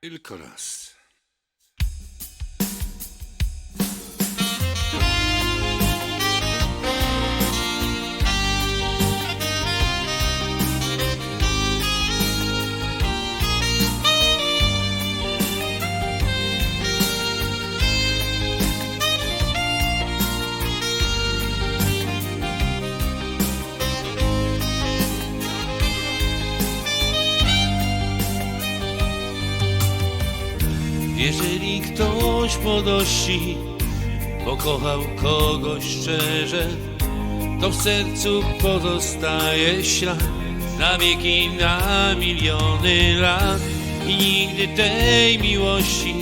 Tylko raz. Jeżeli ktoś młodości pokochał kogoś szczerze, to w sercu pozostaje ślad na wieki, na miliony lat i nigdy tej miłości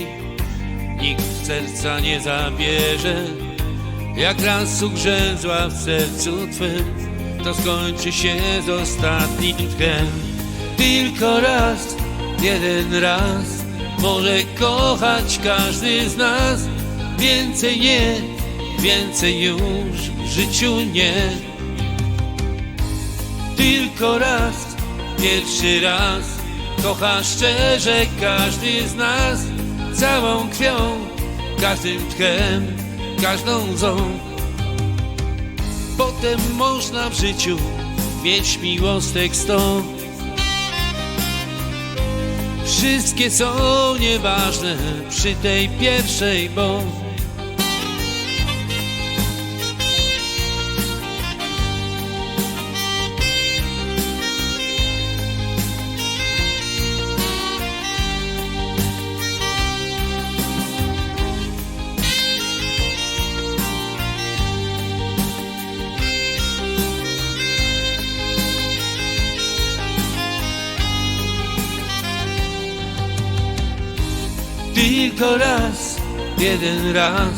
nikt z serca nie zabierze. Jak raz ugrzęzła w sercu Twym, to skończy się z ostatnim tchem. Tylko raz, jeden raz może kochać każdy z nas. Więcej nie, więcej już w życiu nie. Tylko raz, pierwszy raz kocha szczerze każdy z nas. Całą krwią, każdym tchem, każdą łzą. Potem można w życiu mieć miłostek sto. Wszystkie są nieważne przy tej pierwszej, bo tylko raz, jeden raz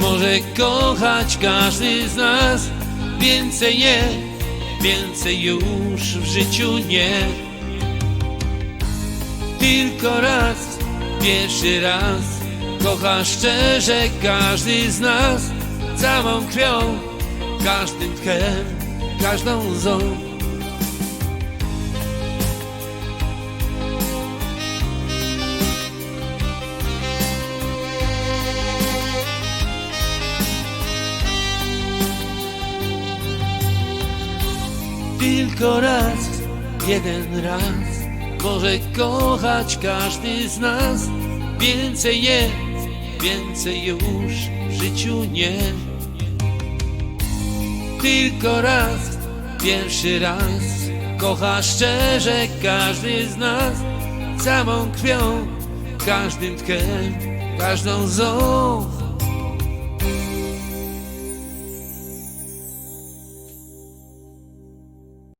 może kochać każdy z nas. Więcej nie, więcej już w życiu nie. Tylko raz, pierwszy raz kocha szczerze każdy z nas. Całą krwią, każdym tchem, każdą łzą. Tylko raz, jeden raz może kochać każdy z nas. Więcej nie, więcej już w życiu nie. Tylko raz, pierwszy raz kocha szczerze każdy z nas. Całą krwią, każdym tchem, każdą łzą.